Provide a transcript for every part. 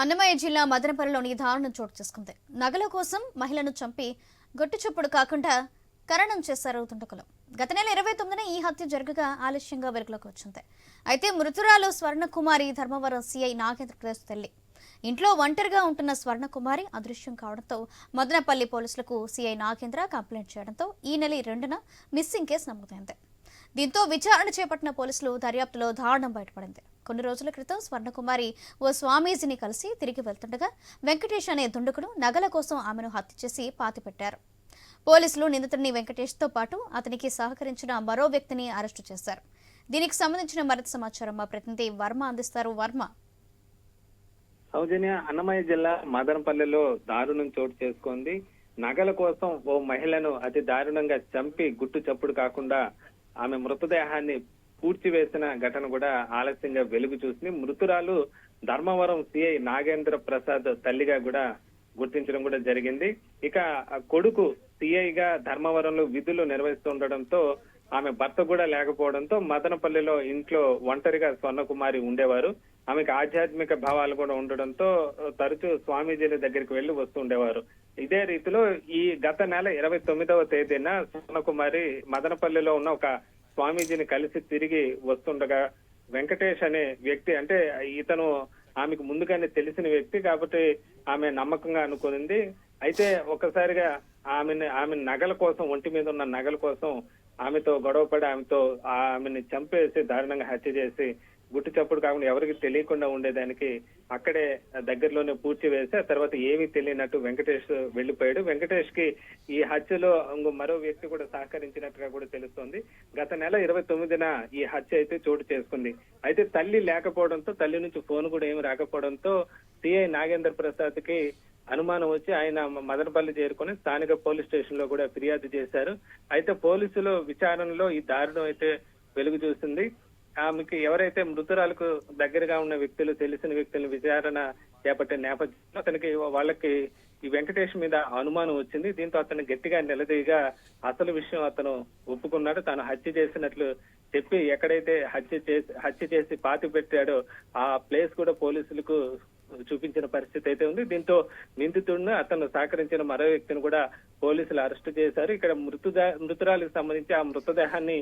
అన్నమయ్య జిల్లా మదనపల్లిలోని దారుణం చోటు చేసుకుంది. నగల కోసం మహిళను చంపి గొట్టుచప్పుడు కాకుండా కరణం చేశారు తుంటకులు గత నెల ఇరవై తొమ్మిదిన ఈ హత్య జరగగా ఆలస్యంగా వెలుగులోకి వచ్చింది. అయితే మృతురాలు స్వర్ణకుమారి ధర్మవరం సిఐ నాగేంద్రప్రదేశ్ తల్లి. ఇంట్లో ఒంటరిగా ఉంటున్న స్వర్ణకుమారి అదృశ్యం కావడంతో మదనపల్లి పోలీసులకు సిఐ నాగేంద్ర కంప్లైంట్ చేయడంతో ఈ నెల రెండున మిస్సింగ్ కేసు నమోదైంది. దీంతో విచారణ చేపట్టిన పోలీసులు దర్యాప్తులో దారుణం బయటపడింది. కొన్ని రోజుల క్రితం స్వర్ణకుమారి ఓ స్వామీజీని కలిసి తిరిగి వెళ్తుండగా వెంకటేష్ అనే దుండకుడు నగల కోసం ఆమెను హత్య చేసి పాతిపెట్టారు పోలీసులు నిందితుడిని వెంకటేష్తో పాటు అతనికి సహకరించిన మరో వ్యక్తిని అరెస్టు చేశారు. దీనికి సంబంధించిన మరింత సమాచారం మా ప్రతినిధి వర్మ అందిస్తారు. వర్మ. సౌజన్య అన్నమయ్య జిల్లా మదనపల్లెలో దారుణం చోటు చేసుకుంది. నగల కోసం ఓ మహిళను అతి దారుణంగా చంపి గుట్టు చప్పుడు కాకుండా ఆమె మృతదేహాన్ని పూడ్చివేసిన ఘటన కూడా ఆలస్యంగా వెలుగు చూసింది. మృతురాలు ధర్మవరం సిఐ నాగేంద్ర ప్రసాద్ తల్లిగా కూడా గుర్తించడం కూడా జరిగింది. ఇక కొడుకు సిఐగా ధర్మవరంలో విధులు నిర్వహిస్తుండటంతో ఆమె భర్త కూడా లేకపోవడంతో మదనపల్లిలో ఇంట్లో ఒంటరిగా స్వర్ణకుమారి ఉండేవారు. ఆమెకు ఆధ్యాత్మిక భావాలు కూడా ఉండడంతో తరచూ స్వామీజీల దగ్గరికి వెళ్ళి వస్తుండేవారు ఇదే రీతిలో ఈ గత నెల ఇరవై తొమ్మిదవ తేదీన స్వర్ణకుమారి మదనపల్లిలో ఉన్న ఒక స్వామీజీని కలిసి తిరిగి వస్తుండగా వెంకటేష్ అనే వ్యక్తి అంటే ఇతను ఆమెకు ముందుగానే తెలిసిన వ్యక్తి కాబట్టి ఆమె నమ్మకంగా అనుకునింది. అయితే ఒక్కసారిగా ఆమెని ఆమె నగల కోసం ఒంటి మీద ఉన్న నగల కోసం ఆమెతో గొడవపడి ఆమెతో ఆమెని చంపేసి దారుణంగా హత్య చేసి గుట్టు చప్పుడు కాకుండా ఎవరికి తెలియకుండా ఉండేదానికి అక్కడే దగ్గరలోనే పూడ్చి వేసి ఆ తర్వాత ఏమీ తెలియనట్టు వెంకటేష్ వెళ్ళిపోయాడు వెంకటేష్కి ఈ హత్యలో ఇంకో మరో వ్యక్తి కూడా సహకరించినట్టుగా కూడా తెలుస్తోంది. గత నెల ఇరవై తొమ్మిదిన ఈ హత్య అయితే చోటు చేసుకుంది. అయితే తల్లి లేకపోవడంతో తల్లి నుంచి ఫోన్ కూడా ఏమి రాకపోవడంతో సిఐ నాగేంద్ర ప్రసాద్కి అనుమానం వచ్చి ఆయన మదనపల్లి చేరుకొని స్థానిక పోలీస్ స్టేషన్లో కూడా ఫిర్యాదు చేశారు. అయితే పోలీసులు విచారణలో ఈ దారుణం అయితే వెలుగు చూసింది. ఆమెకి ఎవరైతే మృతురాలకు దగ్గరగా ఉన్న వ్యక్తులు తెలిసిన వ్యక్తులను విచారణ చేపట్టే నేపథ్యంలో అతనికి వాళ్ళకి ఈ వెంకటేష్ మీద అనుమానం వచ్చింది. దీంతో అతను గట్టిగా నిలదీయగా అసలు విషయం అతను ఒప్పుకున్నాడు. తాను హత్య చేసినట్లు చెప్పి ఎక్కడైతే హత్య చేసి హత్య చేసి పాతి పెట్టాడో ఆ ప్లేస్ కూడా పోలీసులకు చూపించిన పరిస్థితి అయితే ఉంది. దీంతో నిందితుడిని అతను సహకరించిన మరో వ్యక్తిని కూడా పోలీసులు అరెస్ట్ చేశారు. ఇక్కడ మృతుదా మృతురాలకు సంబంధించి ఆ మృతదేహాన్ని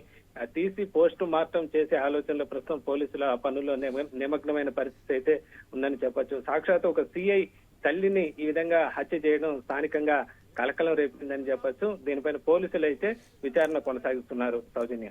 తీసి పోస్ట్ మార్టం చేసే ఆలోచనలో ప్రస్తుతం పోలీసులు ఆ పనుల్లో నిమగ్నమైన పరిస్థితి అయితే ఉందని చెప్పొచ్చు. సాక్షాత్ ఒక సిఐ తల్లిని ఈ విధంగా హత్య చేయడం స్థానికంగా కలకలం రేపిందని చెప్పొచ్చు. దీనిపైన పోలీసులు అయితే విచారణ కొనసాగిస్తున్నారు సౌజన్య.